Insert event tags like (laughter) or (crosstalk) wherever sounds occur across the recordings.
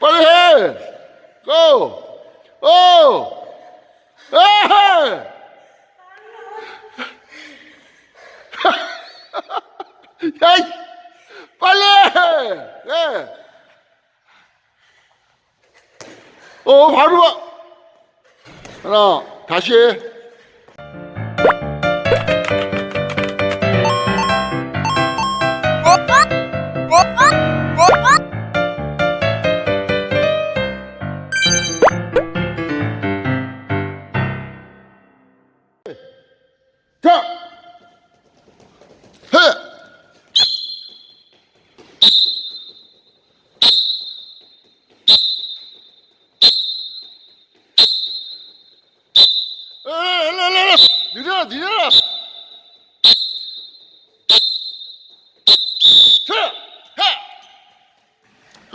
빨리 해! 고! 오! 에! (laughs) 야, 이! 빨리 해! 예! 어, 바로 와! 하나, 다시 해.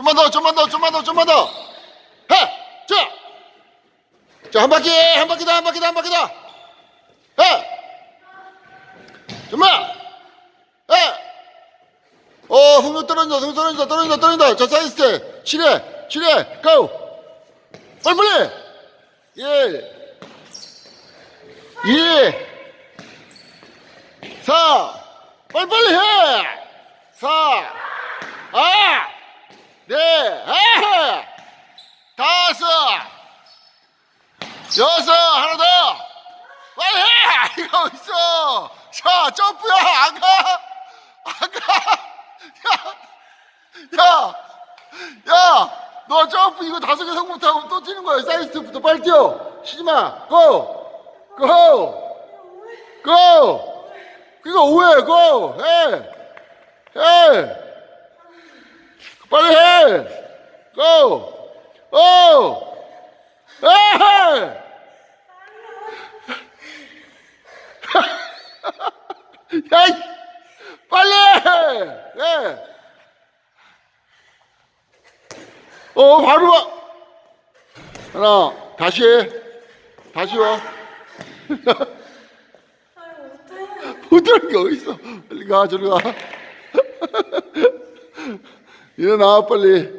좀만 더, 좀만 더, 좀만 더, 좀만 더. 해! 자! 자, 한 바퀴, 한 바퀴 더, 한 바퀴 더, 한 바퀴 더. 해! 좀만! 해! 어, 흥도 떨어진다, 흥 떨어진다, 떨어진다, 떨어진다. 자, 사이스트. 7회, 7회, 고! 빨리! 1, 2, 4, 빨리빨리 해! 4, 아, 네, 아, 다섯, 여섯, 하나 더! 빨리 해! 이거 있어! 자, 점프야! 안 가! 안 가! 야! 야! 야! 너 점프 이거 다섯 개 성공 못하고 또 뛰는 거야. 사이드부터 빨리 뛰어! 쉬지 마! 고! 고! 고! 그거 오해, 고! 해! 해! 빨리 해! 고! 오! 해! 야, 이! 빨리 해! 해! 어, 바로 와! 하나, 다시 해. 다시 와. (laughs) 못하는 게 어딨어. 빨리 가, 저리 가. 일어나, 빨리.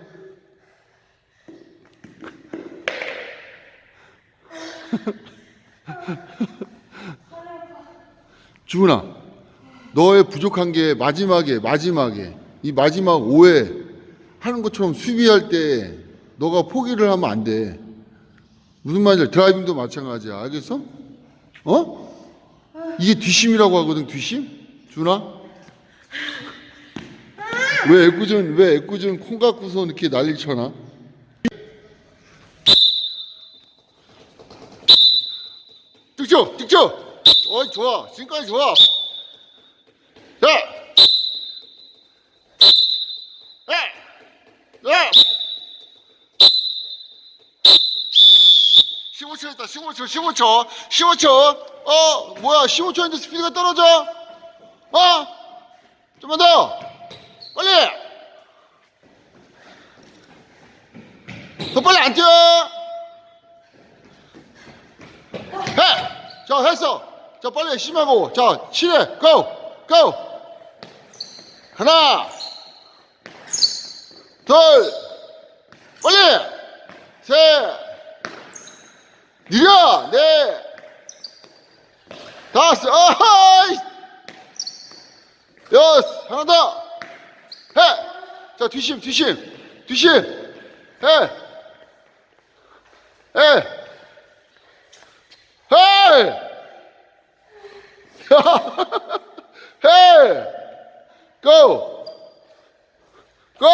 (laughs) 주은아, 너의 부족한 게 마지막에, 마지막에, 이 마지막 오해 하는 것처럼 수비할 때 너가 포기를 하면 안 돼. 무슨 말인지 드라이빙도 마찬가지야. 알겠어? 어? 이게 뒷심이라고 하거든, 뒷심? 준아? 왜 애꿎은, 왜 애꿎은 콩 갖고서 이렇게 난리 쳐나? 득점! 득점! 어이, 좋아. 지금까지 좋아. 자! 야! 야! 15초 했다. 15초, 15초, 15초. 어, 뭐야? 15초인데 스피드가 떨어져? 어? 좀만 더. 빨리. 더 빨리 안 뛰어. 해. 자, 했어. 자, 빨리 심하고. 자, 7회. 고. 고. 하나. 둘. 빨리. 셋. 느려 네 다섯 아하이 여섯 하나 더 해 자 뒤심 뒤심 뒤심. 해해. 해. (laughs) 해. 고! 고!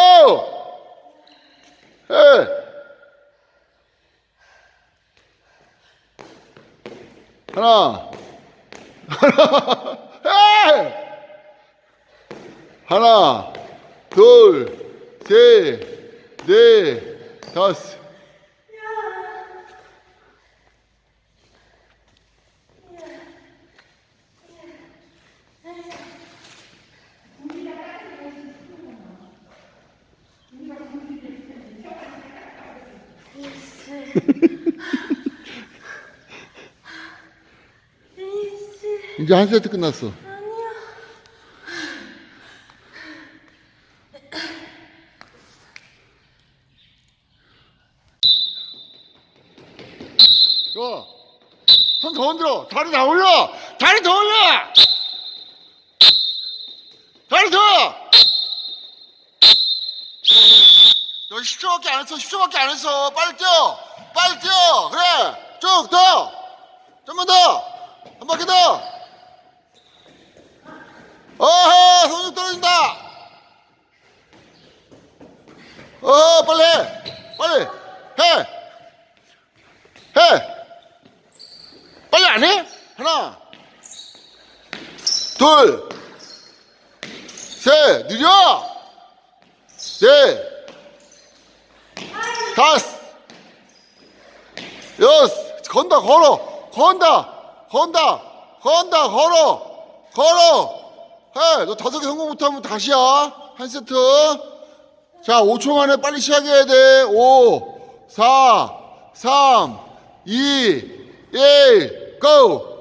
해! 하나, (laughs) 하나, 에이! 하나, 둘, 셋, 넷, 다섯. (laughs) 이제 한 세트 끝났어. 좋아. 손 더 흔들어. 다 올려. 다리 더 올려. 다리 더. 너 10초밖에 안 했어. 10초밖에 안 했어. 빨리 뛰어. 빨리 뛰어. 그래. 쭉 더. 좀만 더. 한 바퀴 더. 어허, 손이 떨어진다. 어, 빨리 해. 빨리. 해. 해. 빨리 안 해? 하나. 둘. 셋. 느려. 넷. 다섯. 여섯. 건다, 걸어. 건다. 건다. 건다, 걸어. 걸어. 해. 너 다섯 개 성공 못하면 다시야. 한 세트. 자, 5초 만에 빨리 시작해야 돼. 5, 4, 3, 2, 1, 고!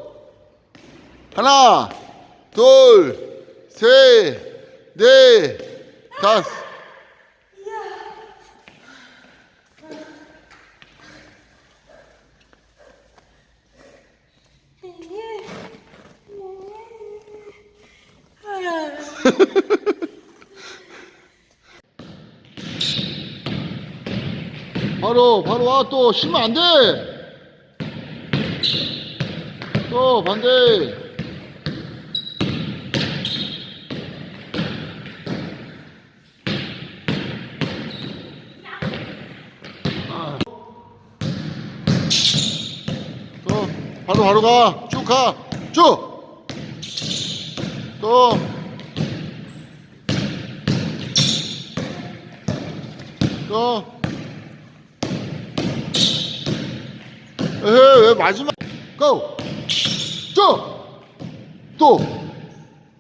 하나, 둘, 셋, 넷, 다섯. (laughs) 바로, 바로 와. 또 쉬면 안 돼. 또 반대. 아. 또 바로 바로 가. 쭉 가. 쭉. 또. 또. 에헤, 왜 마지막 고! 쭉! 또!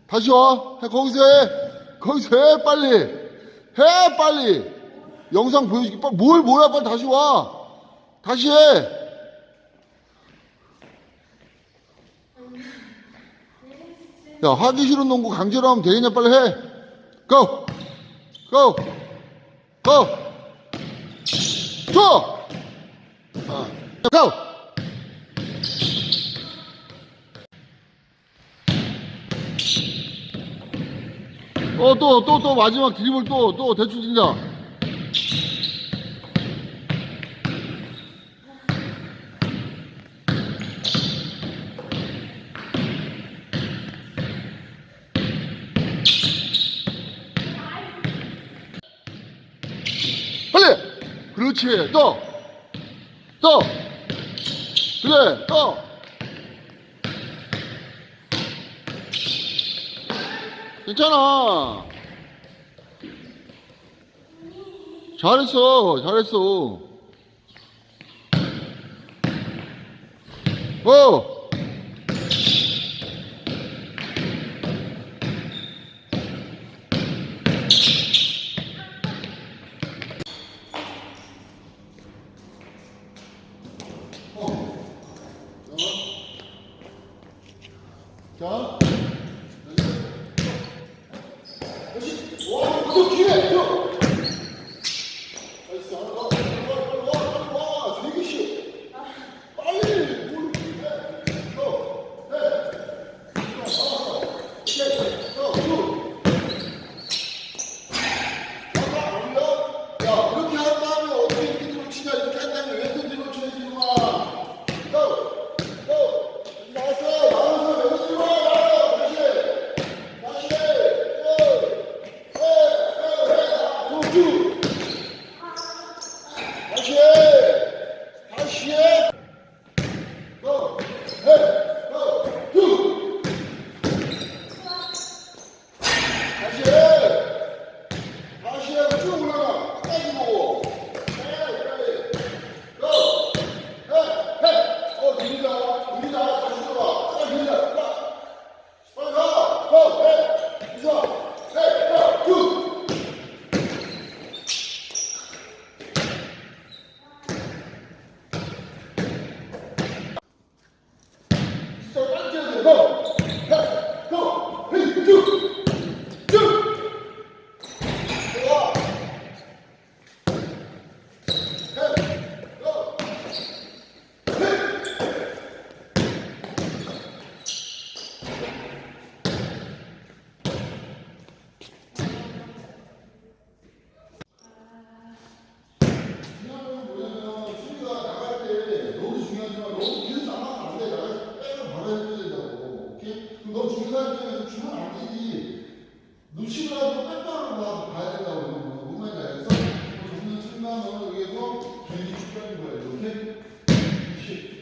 다시 와 해, 거기서 해 거기서 해 빨리 해 빨리 영상 보여줄게 뭘 뭐야 빨리 다시 와 다시 해 야, 하기 싫은 농구 강제로 하면 되겠냐? 빨리 해. 고! 고! 고! 줘! 고! 어, 또, 또, 또, 마지막 드리블 또, 또, 대충 진다. 빨리! 그렇지, 또! 또! 그래, 또! 괜찮아. 잘했어, 잘했어. 어. 자. 활발하게 모아서 봐야 된다고 보는 거예요. 뭔 말인지 알겠어? 뭐, 접는 측면으로 이게 더 길이 축적인 거예요. 이렇게. 이렇게.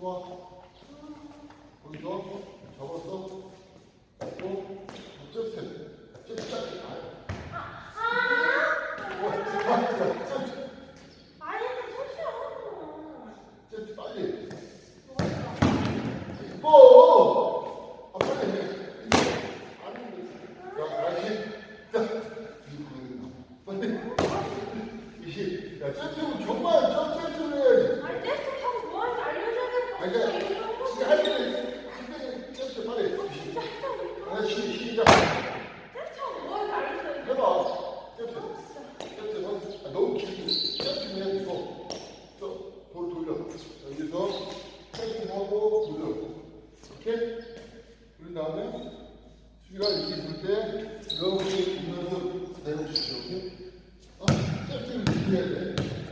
좋아. 거기서 접었어. 접고, 접었어. 야, 쟤 때문에 정말 저 쟤 때문에. 아니, 쟤 때문에. 아니? 그러니까 진짜.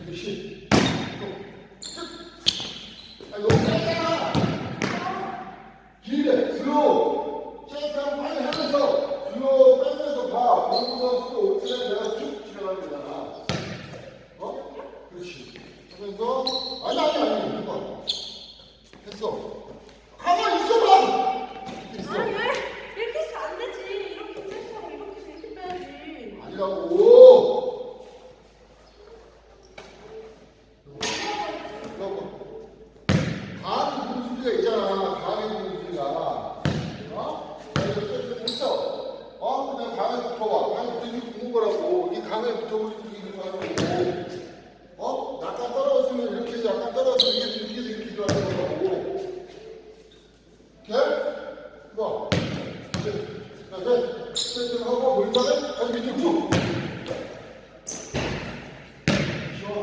이거 시. 아, 너무 짧잖아. 길게 슬로우 쨍쨍 빨리 하면서 슬로우 빼면서 봐 공부 선수 그냥 내가 쭉 지나가면 되잖아 어? 그렇지 하면서 아니 아니 아니 해봐 했어 가만히 있어봐 이렇게 있어 아니 왜 이렇게 해서 안 되지? 이렇게 댄스 하고 이렇게 해서 이렇게 빼야지. 아니라고 이거 가학이 부는 소리가 있잖아. 가학이 부는 소리가. 어? 그래서 이렇게 했어. 어? 그냥 강에 붙어봐. 강에 붙으면 부는 거라고. 이 강에 붙어버리면 이기는 거라고. 어? 약간 떨어졌으면 이렇게 해서 약간 떨어졌으면 이게 이렇게 해서 이렇게 들어가는 거라고. 오케이? 이거. 자, 네. 세팅 하고 밑으로 쭉. 좋아.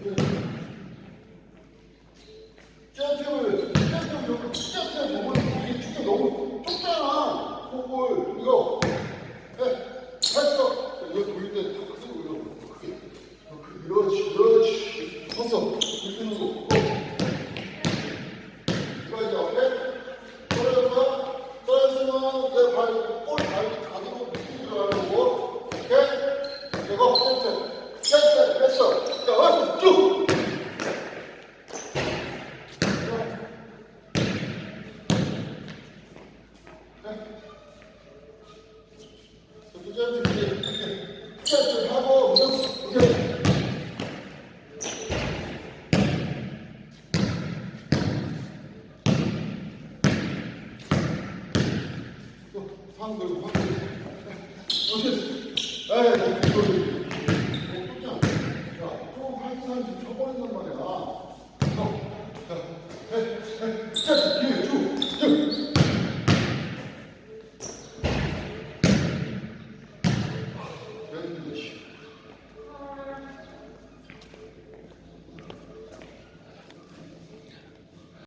네. 이제 떨어졌으면 내발골 발이 가도록 밑으로 들어가는 거고 오케이? 이거 잼템 됐어 됐어 자 와서 쭉 하고 오케이. 상 들고 오케이. 에이, 너 이거 이거 야, 좀 한산 쳐버린단 말이야.